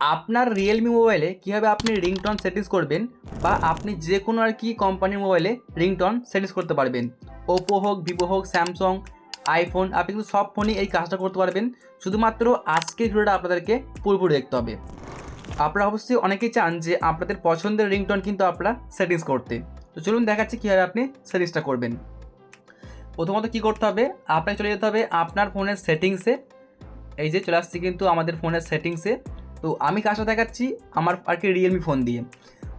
আপনার রিয়েলমি মোবাইলে কীভাবে আপনি রিংটন সেটিংস করবেন বা আপনি যে কোনো আর কি কোম্পানির মোবাইলে রিংটন সেটিংস করতে পারবেন। ওপো হোক ভিভো হোক স্যামসং আইফোন আপনি কিন্তু সব ফোনই এই কাজটা করতে পারবেন। শুধুমাত্র আজকের ভিডিওটা আপনাদেরকে পুরোপুরি দেখতে হবে। আপনারা অবশ্যই অনেকেই চান যে আপনাদের পছন্দের রিংটন কিন্তু আপনারা সেটিংস করতে। তো চলুন দেখাচ্ছি কীভাবে আপনি সেটিংসটা করবেন। প্রথমত কী করতে হবে? আপনাকে চলে যেতে হবে আপনার ফোনের সেটিংসে এই যে চলে আসছি কিন্তু আমাদের ফোনের সেটিংসে তো আমি কাজটা দেখাচ্ছি? আমার আর কি রিয়েলমি ফোন দিয়ে।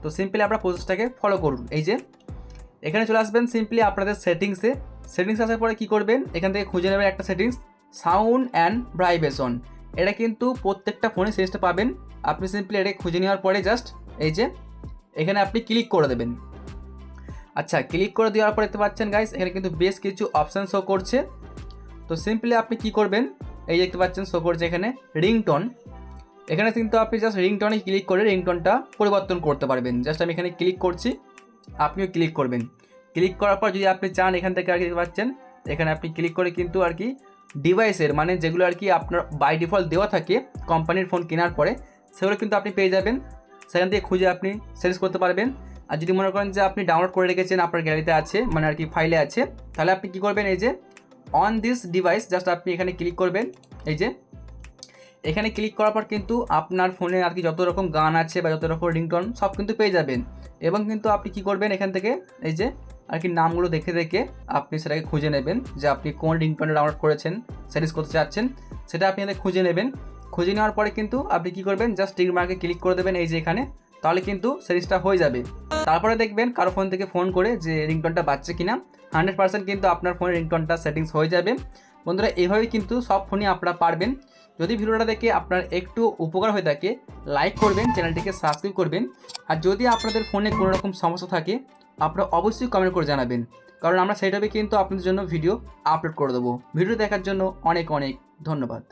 তো সিম্পলি আপনার প্রসেসটাকে ফলো করুন। এই যে, এখানে চলে আসবেন সিম্পলি আপনাদের সেটিংসে। সেটিংস আসার পরে কী করবেন? এখান থেকে খুঁজে নেবেন একটা সেটিংস সাউন্ড অ্যান্ড ভাইব্রেশন এটা কিন্তু প্রত্যেকটা ফোনে সেটিংসটা পাবেন। আপনি সিম্পলি এটা খুঁজে নেওয়ার পরে জাস্ট এই যে, এখানে আপনি ক্লিক করে দেবেন। আচ্ছা ক্লিক করে দেওয়ার পর দেখতে পাচ্ছেন গাইস এখানে কিন্তু বেশ কিছু অপশান শো করছে। তো সিম্পলি আপনি কি করবেন? এই দেখতে পাচ্ছেন শো করছে এখানে রিংটন এখানে কিন্তু আপনি জাস্ট রিংটনে ক্লিক করে রিংটনটা পরিবর্তন করতে পারবেন। জাস্ট আমি এখানে ক্লিক করছি, আপনিও ক্লিক করবেন। ক্লিক করার পর যদি আপনি চান এখান থেকে আর কি পাচ্ছেন, এখানে আপনি ক্লিক করে কিন্তু আর কি ডিভাইসের মানে যেগুলো আর কি আপনার বাই ডিফল্ট দেওয়া থাকে কোম্পানির ফোন কেনার পরে, সেগুলো কিন্তু আপনি পেয়ে যাবেন। সেখান থেকে খুঁজে আপনি সেটিংস করতে পারবেন। আর যদি মনে করেন যে আপনি ডাউনলোড করে রেখেছেন, আপনার গ্যালারিতে আছে মানে আর কি ফাইলে আছে, তাহলে আপনি কী করবেন, এই যে অন দিস ডিভাইস জাস্ট আপনি এখানে ক্লিক করবেন, এই যে এখানে ক্লিক করার পর কিন্তু আপনার ফোনে আর কি যত রকম গান আছে বা যত রকম রিংটন সব কিন্তু পেয়ে যাবেন। এবং কিন্তু আপনি কি করবেন এখান থেকে এই যে আর কি নামগুলো দেখে দেখে আপনি সেটাকে খুঁজে নেবেন যে আপনি কোন রিংটনে ডাউনলোড করেছেন সেটিংস করতে চাচ্ছেন, সেটা আপনি এখানে খুঁজে নেবেন। খুঁজে নেওয়ার পরে কিন্তু আপনি কি করবেন জাস্ট টিক মার্কে ক্লিক করে দেবেন এই যে এখানে, তাহলে কিন্তু সেটিংসটা হয়ে যাবে। তারপরে দেখবেন কারও ফোন থেকে ফোন করে যে রিংটনটা বাজছে কিনা হান্ড্রেড পার্সেন্ট কিন্তু আপনার ফোনের রিংটনটা সেটিংস হয়ে যাবে। বন্ধুরা এইভাবেই কিন্তু সব ফোনই আপনারা পারবেন। যদি ভিডিওটা দেখে আপনার একটু উপকার হয়ে থাকে লাইক করবেন চ্যানেলটিকে সাবস্ক্রাইব করবেন। আর যদি আপনাদের ফোনে কোনো রকম সমস্যা থাকে, আপনারা অবশ্যই কমেন্ট করে জানাবেন। কারণ আমরা সেইভাবে কিন্তু আপনাদের জন্য ভিডিও আপলোড করে দেবো। ভিডিও দেখার জন্য অনেক অনেক ধন্যবাদ।